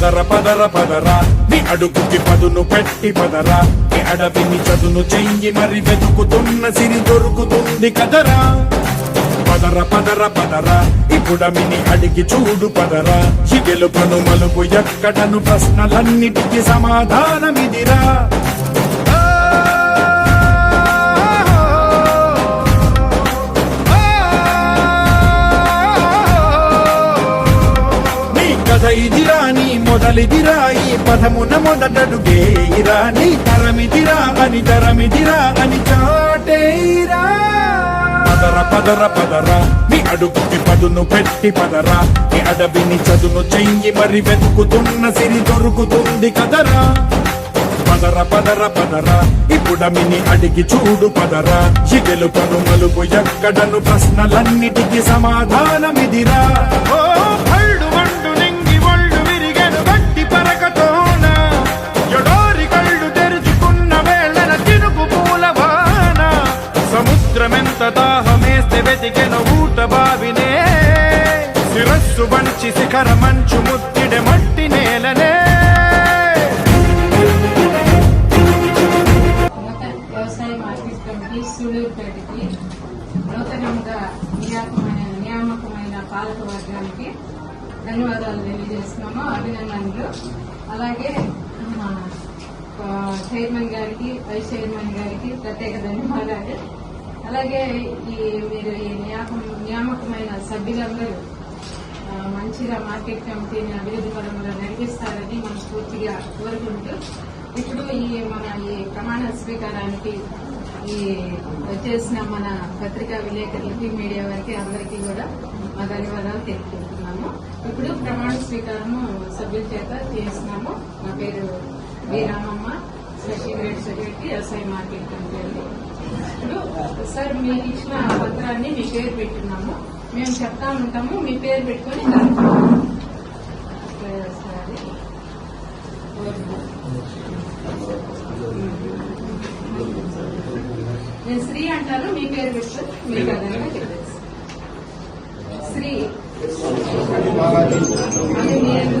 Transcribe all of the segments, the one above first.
పదర పదర పదరా. నీ అడుగుకి పదును పెట్టి పదరా. నీ అడవిని చదును చెయ్యి మరి వెతుకుతున్న సిరి దొరుకుతుంది కదరా. పదర పదర పదరా. ఇప్పుడమిని అడిగి చూడు పదరా. ఈ గెలుపను మలుపు ఎక్కడను ప్రశ్నలన్నిటికీ సమాధానమిదిరా. కథ ఇదిరా మొదలిదిరా ఈ పదమున మొదటడుగే ఇరాని తరమిదిరా అని తరమిదిరా అని చాటేరా పదర పదర పదరా. నీ అడుగుకి పదును పెట్టి పదరా. నీ అడవిని చదును చెయ్యి మరి వెతుకుతున్న సిరి దొరుకుతుంది కదరా. పదర పదర పదరా. ఇప్పుడమిని అడిగి చూడు పదరా. ఈ గెలుపను మలుపు ఎక్కడను ప్రశ్నలన్నిటికీ సమాధానమిదిరా. ఓ వెతికెను ఊట బావినే. శిరస్సు వంచి శిఖర మంచు ముత్తిడె మట్టి నేలనే. సూళ్ళూరుపేటకి నూతనంగా నియామకమైన నియామకమైన పాలక వర్గానికి ధన్యవాదాలు తెలియజేస్తున్నాము. అభినందనలు. అలాగే చైర్మన్ గారికి వైస్ చైర్మన్ గారికి ప్రత్యేక ధన్యవాదాలు. అలాగే ఈ మీరు ఈ నియామకం నియామకమైన సభ్యులందరూ మంచిగా మార్కెట్ కమిటీని అభివృద్ధి పరంగా నడిపిస్తారని మనస్ఫూర్తిగా కోరుకుంటూ ఇప్పుడు ఈ మన ఈ ప్రమాణ స్వీకారానికి ఈ వచ్చేసిన మన పత్రికా విలేకరులకి మీడియా వారికి అందరికీ కూడా మా ధన్యవాదాలు తెలుపుకుంటున్నాము ఇప్పుడు ప్రమాణ స్వీకారము సభ్యుల చేత చేస్తున్నాము నా పేరు V Ramamma special grade secretary వ్యవసాయ మార్కెట్ కమిటీ అండి. సార్ మీకు ఇచ్చిన పత్రాన్ని మీ పేరు పెట్టున్నాము. మేము చెప్తా ఉంటాము మీ పేరు పెట్టుకొని నేను శ్రీ అంటాను మీ పేరు పెట్టుకొని అదనంగా చెప్పేసి శ్రీ. అని నేను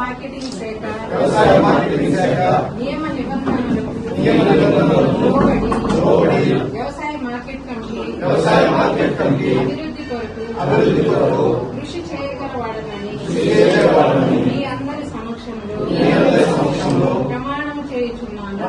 మార్కెటింగ్ శాఖ నియమ నిబంధనలకు లోబడి వ్యవసాయ మార్కెట్ కమిటీ అభివృద్ధి కొరకు కృషి చేయగలవాడనని మీ అందరి సమక్షంలో ప్రమాణం చేయుచున్నాను